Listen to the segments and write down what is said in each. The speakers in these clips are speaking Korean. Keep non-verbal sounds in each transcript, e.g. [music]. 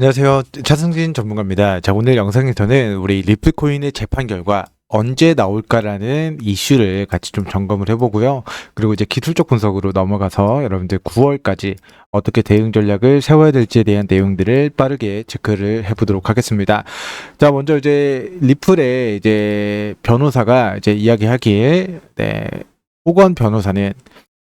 안녕하세요. 차승진 전문가입니다. 자, 오늘 영상에서는 우리 리플코인의 재판 결과 언제 나올까라는 이슈를 같이 좀 점검을 해보고요. 그리고 이제 기술적 분석으로 넘어가서 여러분들 9월까지 어떻게 대응 전략을 세워야 될지에 대한 내용들을 빠르게 체크를 해보도록 하겠습니다. 자, 먼저 이제 리플의 이제 변호사가 이제 이야기하기에, 네, 호건 변호사는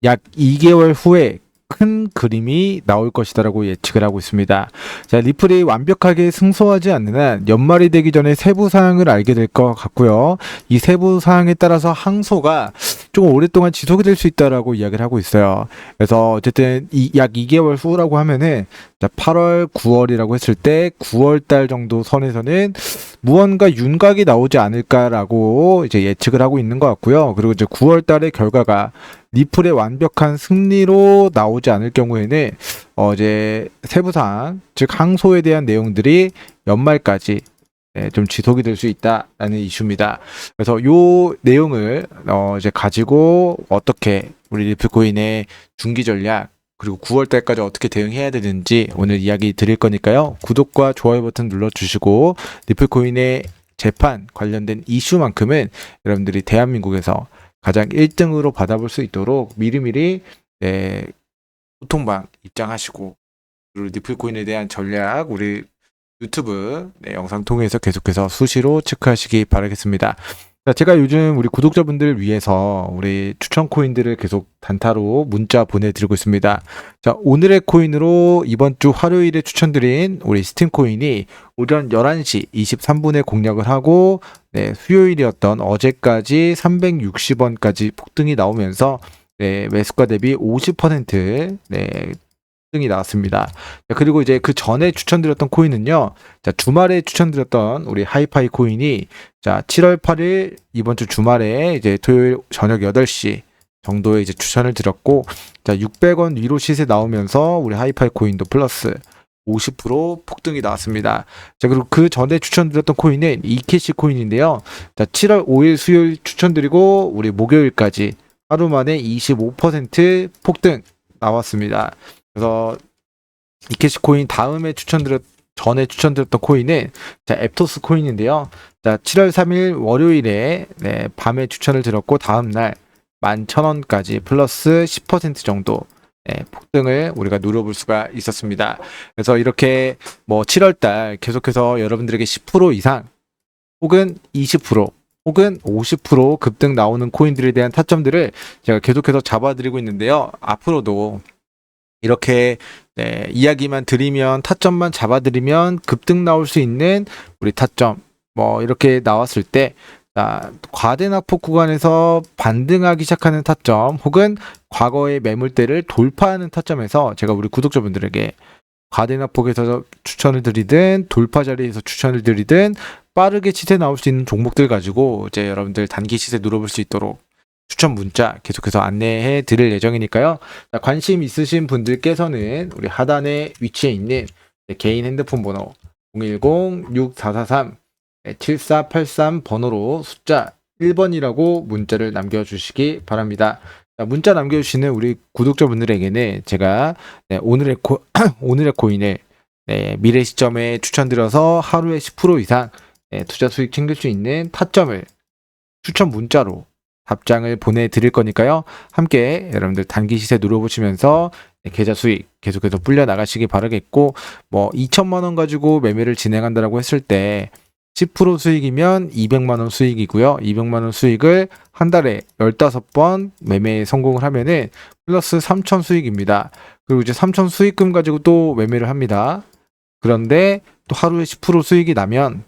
약 2개월 후에 큰 그림이 나올 것이다라고 예측을 하고 있습니다. 자, 리플이 완벽하게 승소하지 않는 한 연말이 되기 전에 세부 사항을 알게 될 것 같고요. 이 세부 사항에 따라서 항소가 조금 오랫동안 지속이 될 수 있다라고 이야기를 하고 있어요. 그래서 어쨌든 이 약 2개월 후라고 하면은 자, 8월, 9월이라고 했을 때 9월 달 정도 선에서는 무언가 윤곽이 나오지 않을까라고 이제 예측을 하고 있는 것 같고요. 그리고 이제 9월 달의 결과가 리플의 완벽한 승리로 나오지 않을 경우에는 어 이제 세부사항 즉 항소에 대한 내용들이 연말까지 네, 좀 지속이 될 수 있다라는 이슈입니다. 그래서 요 내용을 어 이제 가지고 어떻게 우리 리플코인의 중기 전략 그리고 9월 달까지 어떻게 대응해야 되는지 오늘 이야기 드릴 거니까요. 구독과 좋아요 버튼 눌러 주시고 리플코인의 재판 관련된 이슈만큼은 여러분들이 대한민국에서 가장 1등으로 받아볼 수 있도록 미리미리 네, 소통방 입장하시고 그리고 리플코인에 대한 전략 우리 유튜브 네, 영상 통해서 계속해서 수시로 체크하시기 바라겠습니다. 자, 제가 요즘 우리 구독자분들을 위해서 우리 추천 코인들을 계속 단타로 문자 보내드리고 있습니다. 자, 오늘의 코인으로 이번 주 화요일에 추천드린 우리 스팀 코인이 오전 11시 23분에 공략을 하고 네, 수요일이었던 어제까지 360원까지 폭등이 나오면서 네, 매수가 대비 50% 네, 등이 나왔습니다. 자, 그리고 이제 그 전에 추천드렸던 코인은요. 자, 주말에 추천드렸던 우리 하이파이 코인이 자, 7월 8일 이번 주 주말에 이제 토요일 저녁 8시 정도에 이제 추천을 드렸고 자, 600원 위로 시세 나오면서 우리 하이파이 코인도 플러스 50% 폭등이 나왔습니다. 자, 그리고 그 전에 추천드렸던 코인은 이캐시 코인인데요. 자, 7월 5일 수요일 추천드리고 우리 목요일까지 하루 만에 25% 폭등 나왔습니다. 그래서 이캐시 코인 다음에 추천드렸 전에 추천드렸던 코인은 자 앱토스 코인인데요. 자 7월 3일 월요일에 네, 밤에 추천을 드렸고 다음 날 11,000원까지 플러스 10% 정도 네, 폭등을 우리가 누려볼 수가 있었습니다. 그래서 이렇게 뭐 7월달 계속해서 여러분들에게 10% 이상 혹은 20% 혹은 50% 급등 나오는 코인들에 대한 타점들을 제가 계속해서 잡아드리고 있는데요. 앞으로도 이렇게 네, 이야기만 드리면 타점만 잡아드리면 급등 나올 수 있는 우리 타점 뭐 이렇게 나왔을 때 자, 과대낙폭 구간에서 반등하기 시작하는 타점 혹은 과거의 매물대를 돌파하는 타점에서 제가 우리 구독자분들에게 과대낙폭에서 추천을 드리든 돌파 자리에서 추천을 드리든 빠르게 시세 나올 수 있는 종목들 가지고 이제 여러분들 단기 시세 누려볼 수 있도록 추천 문자 계속해서 안내해 드릴 예정이니까요. 자, 관심 있으신 분들께서는 우리 하단에 위치해 있는 개인 핸드폰 번호 010-6443-7483 번호로 숫자 1번이라고 문자를 남겨주시기 바랍니다. 자, 문자 남겨주시는 우리 구독자분들에게는 제가 네, 오늘의 코, [clears throat] 오늘의 코인을 네, 미래 시점에 추천드려서 하루에 10% 이상 네, 투자 수익 챙길 수 있는 타점을 추천 문자로 답장을 보내드릴 거니까요. 함께 여러분들 단기 시세 누려보시면서 계좌 수익 계속해서 불려 나가시기 바라겠고 뭐 2천만 원 가지고 매매를 진행한다라고 했을 때 10% 수익이면 200만 원 수익이고요. 200만 원 수익을 한 달에 15번 매매에 성공을 하면은 플러스 3천 수익입니다. 그리고 이제 3천 수익금 가지고 또 매매를 합니다. 그런데 또 하루에 10% 수익이 나면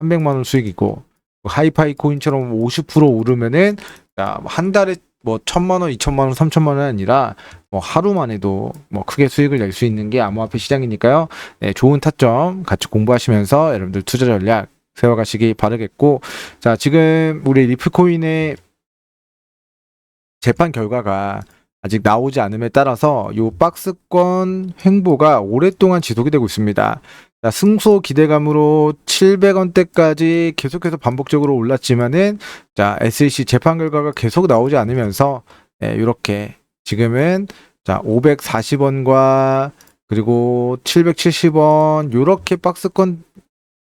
300만 원 수익이고 하이파이 코인처럼 50% 오르면은 야, 한 달에 뭐 천만 원, 이천만 원, 삼천만 원 아니라 뭐 하루만 해도 뭐 크게 수익을 낼 수 있는 게 암호화폐 시장이니까요. 네, 좋은 타점 같이 공부하시면서 여러분들 투자 전략 세워가시기 바라겠고 자 지금 우리 리플코인의 재판 결과가 아직 나오지 않음에 따라서 요 박스권 횡보가 오랫동안 지속이 되고 있습니다. 자, 승소 기대감으로 700원대까지 계속해서 반복적으로 올랐지만은 자, SEC 재판 결과가 계속 나오지 않으면서 네, 이렇게 지금은 자 540원과 그리고 770원 요렇게 박스권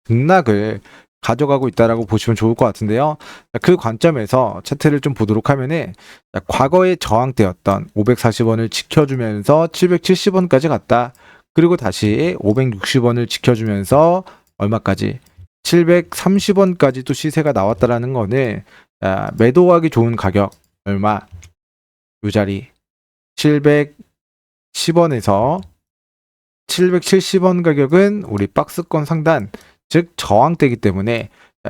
등락을 가져가고 있다라고 보시면 좋을 것 같은데요. 자, 그 관점에서 차트를 좀 보도록 하면은 자, 과거의 저항대였던 540원을 지켜주면서 770원까지 갔다. 그리고 다시 560원을 지켜주면서 얼마까지? 730원까지 또 시세가 나왔다라는 거는 아, 매도하기 좋은 가격 얼마? 요 자리. 710원에서 770원 가격은 우리 박스권 상단 즉 저항대이기 때문에 자,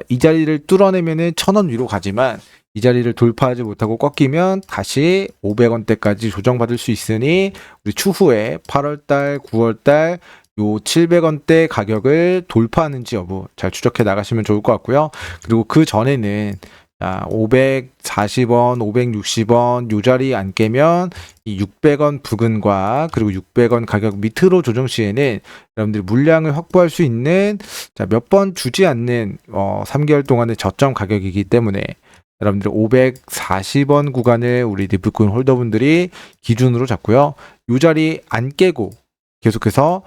이 자리를 뚫어내면은 1000원 위로 가지만 이 자리를 돌파하지 못하고 꺾이면 다시 500원대까지 조정받을 수 있으니 우리 추후에 8월달, 9월달 요 700원대 가격을 돌파하는지 여부 잘 추적해 나가시면 좋을 것 같고요. 그리고 그 전에는 자, 540원, 560원 요 자리 안 깨면 이 600원 부근과 그리고 600원 가격 밑으로 조정 시에는 여러분들이 물량을 확보할 수 있는 자, 몇 번 주지 않는 어, 3개월 동안의 저점 가격이기 때문에 여러분들 540원 구간을 우리 리플코인 홀더분들이 기준으로 잡고요. 요 자리 안 깨고 계속해서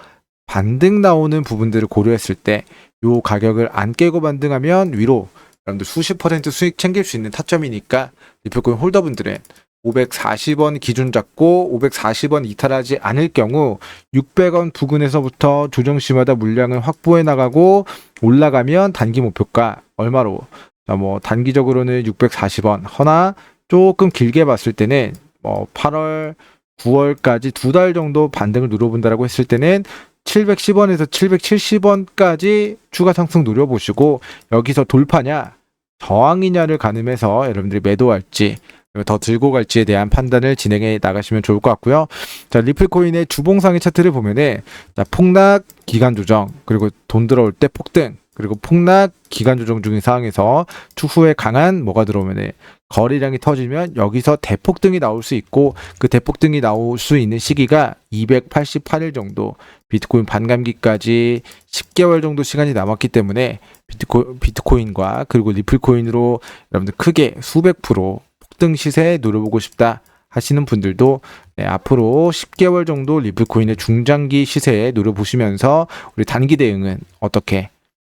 반등 나오는 부분들을 고려했을 때 요 가격을 안 깨고 반등하면 위로 여러분들 수십 퍼센트 수익 챙길 수 있는 타점이니까 리플코인 홀더분들은 540원 기준 잡고 540원 이탈하지 않을 경우 600원 부근에서부터 조정 시마다 물량을 확보해 나가고 올라가면 단기 목표가 얼마로? 자, 뭐 단기적으로는 640원. 허나 조금 길게 봤을 때는 뭐 8월 9월까지 두 달 정도 반등을 누려본다라고 했을 때는 710원에서 770원까지 추가 상승 노려보시고 여기서 돌파냐 저항이냐를 가늠해서 여러분들이 매도할지 더 들고 갈지에 대한 판단을 진행해 나가시면 좋을 것 같고요. 자, 리플코인의 주봉상의 차트를 보면은 자, 폭락 기간 조정 그리고 돈 들어올 때 폭등 그리고 폭락 기간 조정 중인 상황에서 추후에 강한 뭐가 들어오면은 거래량이 터지면 여기서 대폭등이 나올 수 있고 그 대폭등이 나올 수 있는 시기가 288일 정도 비트코인 반감기까지 10개월 정도 시간이 남았기 때문에 비트코, 비트코인과 그리고 리플코인으로 여러분들 크게 수백 프로 폭등 시세 노려보고 싶다 하시는 분들도 네, 앞으로 10개월 정도 리플코인의 중장기 시세에 노려보시면서 우리 단기 대응은 어떻게?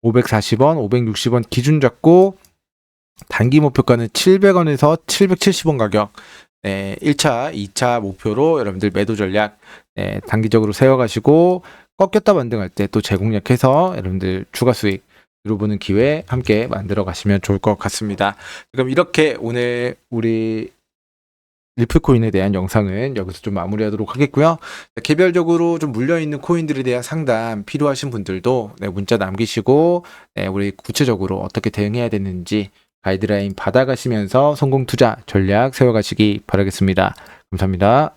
540원, 560원 기준 잡고 단기 목표가는 700원에서 770원 가격 네, 1차, 2차 목표로 여러분들 매도 전략 네, 단기적으로 세워가시고 꺾였다 반등할 때 또 재공략해서 여러분들 추가 수익 누려보는 기회 함께 만들어 가시면 좋을 것 같습니다. 그럼 이렇게 오늘 우리 리플코인에 대한 영상은 여기서 좀 마무리하도록 하겠고요. 자, 개별적으로 좀 물려있는 코인들에 대한 상담 필요하신 분들도 네, 문자 남기시고 네, 우리 구체적으로 어떻게 대응해야 되는지 가이드라인 받아가시면서 성공 투자 전략 세워가시기 바라겠습니다. 감사합니다.